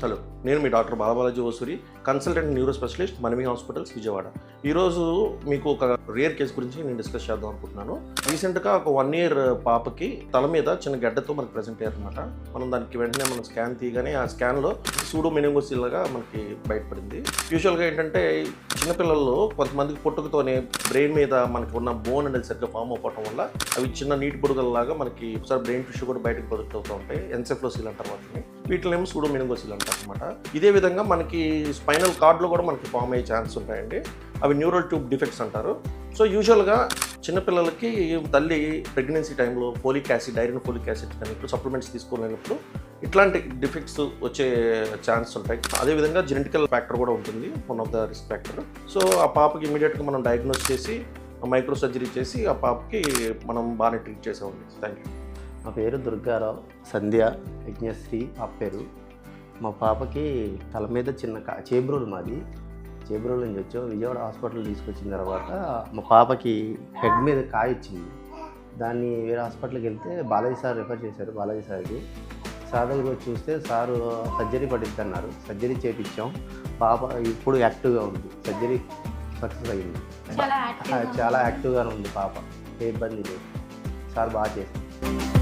चलो। నేను మీ doctor Balabalaji Osuri consultant neuro specialist Manami hospitals Vijayawada. ఈరోజు మీకు ఒక రేర్ కేసు గురించి నేను డిస్కస్ చేద్దాం అనుకుంటున్నాను. రీసెంట్గా ఒక వన్ ఇయర్ పాపకి తల మీద చిన్న గడ్డతో మనకి ప్రజెంట్ అయ్యారనమాట మనం దానికి వెంటనే మనం స్కాన్ తీయగానే ఆ స్కాన్లో సూడో మెనింగోసిల్లాగా మనకి బయటపడింది. యూజువల్గా ఏంటంటే చిన్నపిల్లల్లో కొంతమందికి పుట్టుకతోనే బ్రెయిన్ మీద మనకి ఉన్న బోన్ అనేది సరిగ్గా ఫామ్ అవ్వటం వల్ల అవి చిన్న నీటి బుడగల్లాగా మనకి ఒకసారి బ్రెయిన్ టిష్యూ కూడా బయటకు ప్రొజెక్ట్ అవుతూ ఉంటాయి. ఎన్సెఫ్లోసిల్ అంటారు వాటిని. ఏమో సూడో మెనింగోసిల్ అంటారు అనమాట ఇదే విధంగా మనకి స్పైనల్ కార్డ్లో కూడా మనకి ఫామ్ అయ్యే ఛాన్స్ ఉంటాయండి. అవి న్యూరల్ ట్యూబ్ డిఫెక్ట్స్ అంటారు. సో యూజువల్గా చిన్నపిల్లలకి తల్లి ప్రెగ్నెన్సీ టైంలో folic acid iron folic acid కానీ ఇప్పుడు సప్లిమెంట్స్ తీసుకోలేనప్పుడు ఇట్లాంటి డిఫెక్ట్స్ వచ్చే ఛాన్స్ ఉంటాయి. అదేవిధంగా జెనెటికల్ ఫ్యాక్టర్ కూడా ఉంటుంది one of the risk factor. So ఆ పాపకి ఇమీడియట్గా మనం డయాగ్నోస్ చేసి మైక్రో సర్జరీ చేసి ఆ పాపకి మనం బాగానే ట్రీట్ చేసామండి. థ్యాంక్ యూ నా పేరు దుర్గారావు సంధ్య యజ్ఞశ్రీ ఆ పేరు మా పాపకి తల మీద చిన్న కా చేబ్రోలు మాది. చేబ్రోలు నుంచి వచ్చాం. విజయవాడ హాస్పిటల్ తీసుకొచ్చిన తర్వాత మా పాపకి హెడ్ మీద కాయ ఇచ్చింది దాన్ని వేరే హాస్పిటల్కి వెళ్తే బాలాజీ సార్ రిఫర్ చేశారు బాలాజీ సార్కి. సార్ దగ్గర వచ్చి చూస్తే సారు సర్జరీ పట్టిద్ది అన్నారు సర్జరీ చేపించాం. పాప ఇప్పుడు యాక్టివ్గా ఉంది. సర్జరీ సక్సెస్ అయ్యింది చాలా యాక్టివ్గానే ఉంది పాప. ఏ ఇబ్బంది లేదు. సార్ బాగా చేశారు.